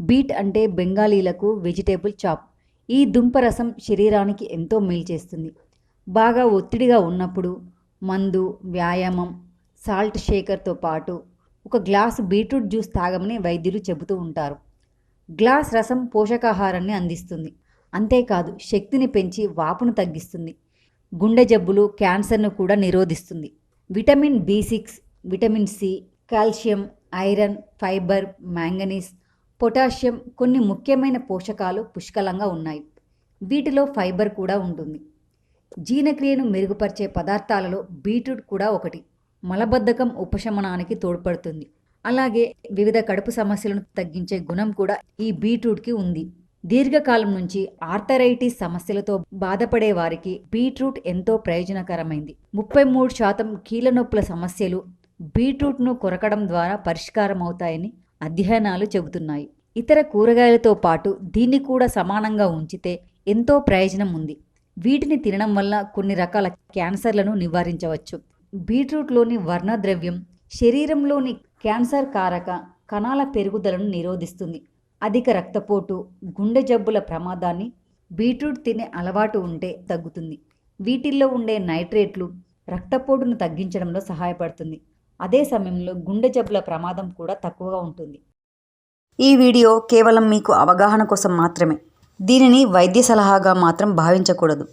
Beat అంటే బెంగాలీలకు vegetable chop. ఈ దుంప రసం శరీరానికి ఎంతో మేలు చేస్తుంది బాగా ఒత్తిడిగా ఉన్నప్పుడు మందు వ్యాయామం సాల్ట్ షేకర్తో పాటు ఒక గ్లాసు బీట్రూట్ జ్యూస్ తాగమని వైద్యులు చెబుతూ ఉంటారు. గ్లాస్ రసం పోషకాహారాన్ని అందిస్తుంది. అంతేకాదు శక్తిని పెంచి వాపును తగ్గిస్తుంది. గుండె జబ్బులు క్యాన్సర్ను కూడా నిరోధిస్తుంది. Vitamin B six vitamin C calcium iron fibre manganese potassium కొన్ని ముఖ్యమైన పోషకాలు పుష్కలంగా ఉన్నాయి. వీటిలో ఫైబర్ కూడా ఉంటుంది. జీర్ణక్రియను మెరుగుపరిచే పదార్థాలలో బీట్రూట్ కూడా ఒకటి. మలబద్ధకం ఉపశమనానికి తోడ్పడుతుంది. అలాగే వివిధ కడుపు సమస్యలను తగ్గించే గుణం కూడా ఈ బీట్రూట్కి ఉంది. దీర్ఘకాలం నుంచి ఆర్థరైటిస్ సమస్యలతో బాధపడే వారికి బీట్రూట్ ఎంతో ప్రయోజనకరమైంది. ముప్పై మూడు శాతం కీళ్ళ నొప్పుల సమస్యలు బీట్రూట్ను కొరకడం ద్వారా పరిష్కారం అవుతాయని అధ్యయనాలు చెబుతున్నాయి. ఇతర కూరగాయలతో పాటు దీన్ని కూడా సమానంగా ఉంచితే ఎంతో ప్రయోజనం ఉంది. వీటిని తినడం వల్ల కొన్ని రకాల క్యాన్సర్లను నివారించవచ్చు. బీట్రూట్లోని వర్ణద్రవ్యం శరీరంలోని క్యాన్సర్ కారక కణాల పెరుగుదలను నిరోధిస్తుంది. అధిక రక్తపోటు గుండె జబ్బుల ప్రమాదాన్ని బీట్రూట్ తినే అలవాటు ఉంటే తగ్గుతుంది. వీటిల్లో ఉండే నైట్రేట్లు రక్తపోటును తగ్గించడంలో సహాయపడుతుంది. అదే సమయంలో గుండె జబ్బుల ప్రమాదం కూడా తక్కువగా ఉంటుంది. ఈ వీడియో కేవలం మీకు అవగాహన కోసం మాత్రమే. దీనిని వైద్య సలహాగా మాత్రం భావించకూడదు.